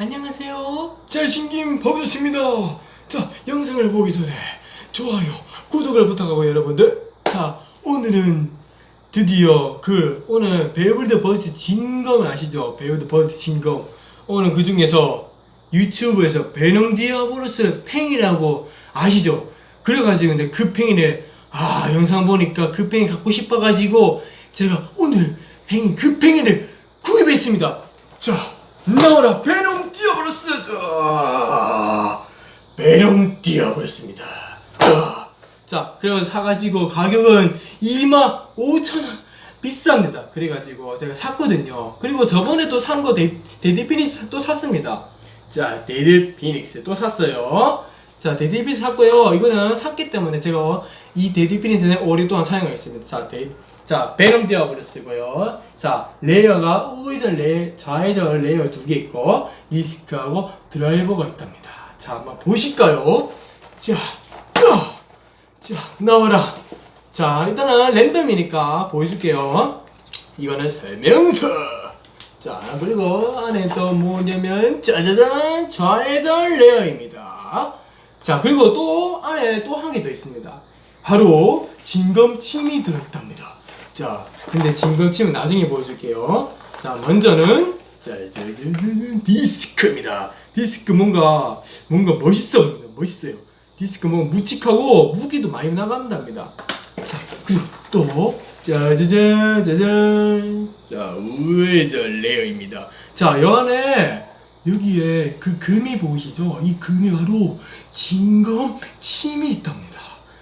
안녕하세요. 잘신김 버브였습니다. 자, 영상을 보기 전에 좋아요, 구독을 부탁하고 여러분들. 자, 오늘은 드디어 그 오늘 베이블드 버스트 진검 아시죠? 베이블드 버스트 진검. 오늘 그 중에서 유튜브에서 베놈 디아보로스 팽이라고 아시죠? 그래가지고 근데 그 팽이를 아 영상 보니까 그 팽이 갖고 싶어가지고 제가 오늘 팽이 그 팽이를 구입했습니다. 자 나와라 베놈 아, 베놈 디아보로스입니다. 아. 자 그래서 사가지고 가격은 2만 5천 원 비쌉니다. 그래가지고 제가 샀거든요. 그리고 저번에 또 산 거 데디 피닉스 또 샀습니다. 자 데디 피닉스 또 샀어요. 자 데디 피닉스 샀고요. 이거는 샀기 때문에 제가 이 데디 피닉스는 오랫동안 사용하겠습니다. 자 데, 자 베놈 디아블러스고요. 자 레이어가 우회전 레 좌회전 레이어 두 개 있고 디스크하고 드라이버가 있답니다. 자 한번 보실까요? 자. 아! 자, 나와라. 자, 일단은 랜덤이니까 보여줄게요. 이거는 설명서. 자, 그리고 안에 또 뭐냐면, 짜자잔, 좌회전 레어입니다. 자, 그리고 또 안에 또 한 개 더 있습니다. 바로 진검침이 들어있답니다. 자, 근데 진검침은 나중에 보여줄게요. 자, 먼저는, 자, 짜자잔, 디스크입니다. 디스크 뭔가, 뭔가 멋있어. 멋있어요. 디스크 뭐 묵직하고 무기도 많이 나간답니다. 자 그리고 또 짜자잔 짜잔 자 우회전 레어입니다. 자이 안에 여기에 그 금이 보이시죠? 이 금이 바로 진검 침이 있답니다.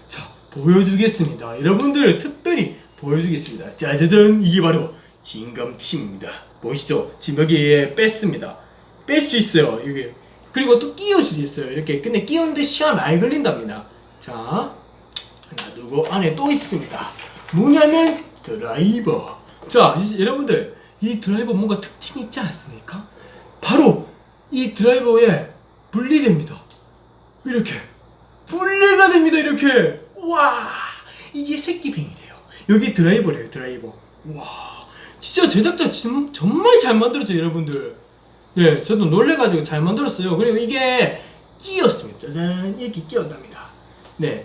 자 보여주겠습니다. 여러분들 특별히 보여주겠습니다. 짜자잔 이게 바로 진검 침입니다. 보이시죠? 지금 여기에 뺐습니다. 뺄 수 있어요. 이게 그리고 또 끼울 수도 있어요. 이렇게 근데 끼우는데 시간 많이 걸린답니다. 자 하나 두고 안에 또 있습니다. 뭐냐면 드라이버. 자 이제 여러분들 이 드라이버 뭔가 특징이 있지 않습니까? 바로 이 드라이버에 분리됩니다. 이렇게 분리가 됩니다. 이렇게 와 이게 새끼 뱅이래요. 여기 드라이버래요. 드라이버. 와 진짜 제작자 진- 정말 잘 만들었죠 여러분들. 네, 저도 놀래가지고 잘 만들었어요. 그리고 이게 끼었습니다. 짜잔, 이렇게 끼었답니다. 네.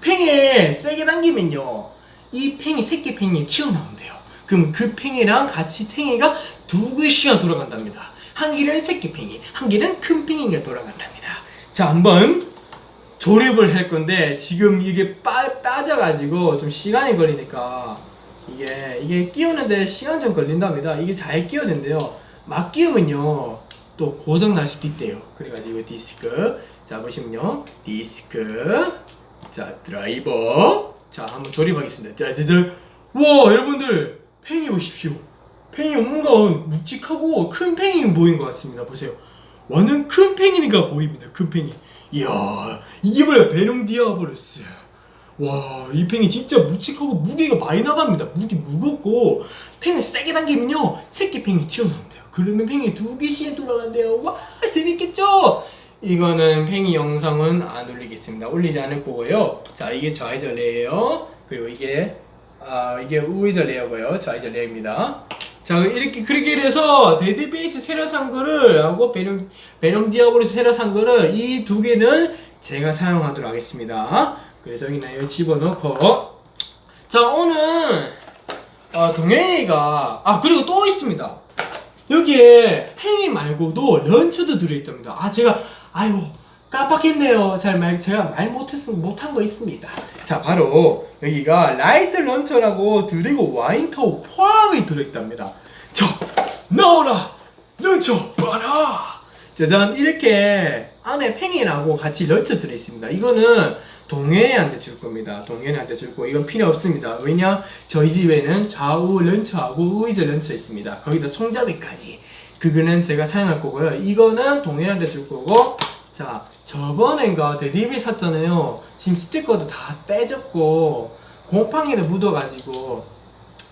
팽에 세게 당기면요. 이 팽이, 새끼 팽이 튀어나온대요. 그럼 그 팽이랑 같이 팽이가 두 개씩만 돌아간답니다. 한 개는 새끼 팽이, 한 개는 큰 팽이가 돌아간답니다. 자, 한번 조립을 할 건데, 지금 이게 빠, 빠져가지고 좀 시간이 걸리니까, 이게, 이게 끼우는데 시간 좀 걸린답니다. 이게 잘 끼워야 된대요. 막 끼우면요 또 고장 날 수도 있대요. 그래가지고 디스크. 자 보시면요. 디스크. 자 드라이버. 자 한번 조립하겠습니다. 짜자잔 와 여러분들 팽이 보십시오. 팽이 뭔가 묵직하고 큰 팽이 보인 것 같습니다. 보세요. 완전 큰 팽이가 보입니다. 큰 팽이 이야 이게 뭐야 베놈 디아보르스 와, 이 팽이 진짜 묵직하고 무게가 많이 나갑니다. 무게 무겁고 팽을 세게 당기면요 새끼 팽이 튀어나온대요. 그러면 팽이 두 개씩 돌아간대요. 와, 재밌겠죠? 이거는 팽이 영상은 안 올리겠습니다. 올리지 않을 거고요. 자, 이게 좌회전 레이에요. 그리고 이게 아 이게 우회전 레이어고요. 좌회전 레이입니다. 자, 이렇게 그렇게 해서 데드베이스 거를 하고 베놈 베놈 디아블로스 새로 산 거를 이 두 개는 제가 사용하도록 하겠습니다. 그래서 여기는 여기 집어넣고 자 오늘 어, 동현이가 아 그리고 또 있습니다. 여기에 팽이 말고도 런처도 들어있답니다. 아 제가 아이고 깜빡했네요. 잘 말 제가 말 못했 못한 거 있습니다. 자 바로 여기가 라이트 런처라고 드리고 와인터 포함이 들어있답니다. 자 나오라 런처 봐라. 짜잔 이렇게 안에 팽이라고 같이 런처 들어있습니다. 이거는 동해한테 줄 겁니다. 동해한테 줄 거. 이건 필요 없습니다. 왜냐? 저희 집에는 좌우 런처하고 우회전 런처 있습니다. 거기다 손잡이까지. 그거는 제가 사용할 거고요. 이거는 동해한테 줄 거고. 자, 저번엔가 데디비 샀잖아요. 지금 스티커도 다 떼졌고 곰팡이를 묻어가지고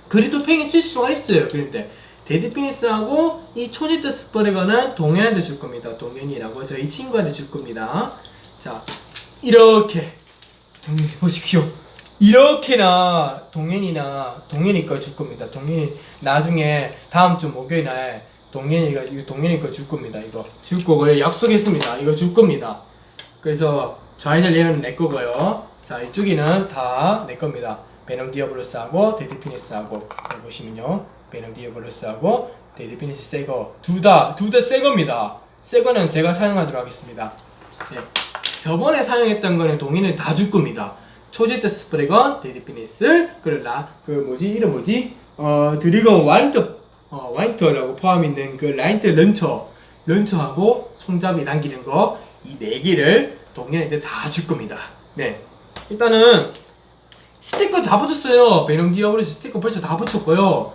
그래도 팽이 쓸 수가 있어요. 그런데 데디피니스하고 이 초지트 스퍼레거는 동해한테 줄 겁니다. 동현이라고 저희 친구한테 줄 겁니다. 자, 이렇게 동현이 보십시오. 이렇게나 동현이나 동현이 거 줄 겁니다. 동현이 나중에 다음 주 목요일 날 동현이가 이거 동현이 거 줄 겁니다. 이거 줄 거고요. 약속했습니다. 이거 줄 겁니다. 그래서 좌회전 레어는 내 거고요. 자 이쪽에는 다 내 겁니다. 베놈 디어블로스하고 데드 피니스하고 보시면요. 베놈 디어블로스하고 데드 피니스 새거 둘다 둘 다 새 겁니다. 새 거는 제가 사용하도록 하겠습니다. 네. 저번에 사용했던 거는 동의는 다 줄 겁니다. 초제트 스프레건, 데드 피니스, 그리고 나그 뭐지 이름 뭐지? 어 드리건 와인트 어 와인터라고 포함 있는 그 라인트 런처 런처하고 손잡이 당기는 거 이 네 개를 동의한테 다 줄 겁니다. 네. 일단은 스티커 다 붙였어요. 베놈 디아블로스 스티커 벌써 다 붙였고요.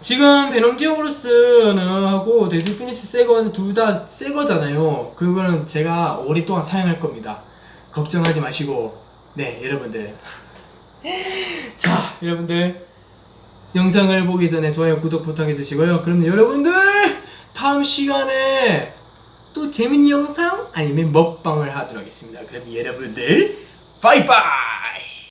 지금 베놈 디아블로스는 하고 데드 피니스 새거는 둘 다 새거잖아요. 그거는 제가 오랫동안 사용할 겁니다. 걱정하지 마시고 네 여러분들 자 여러분들 영상을 보기 전에 좋아요 구독 부탁해 주시고요. 그럼 여러분들 다음 시간에 또 재밌는 영상 아니면 먹방을 하도록 하겠습니다. 그럼 여러분들 바이바이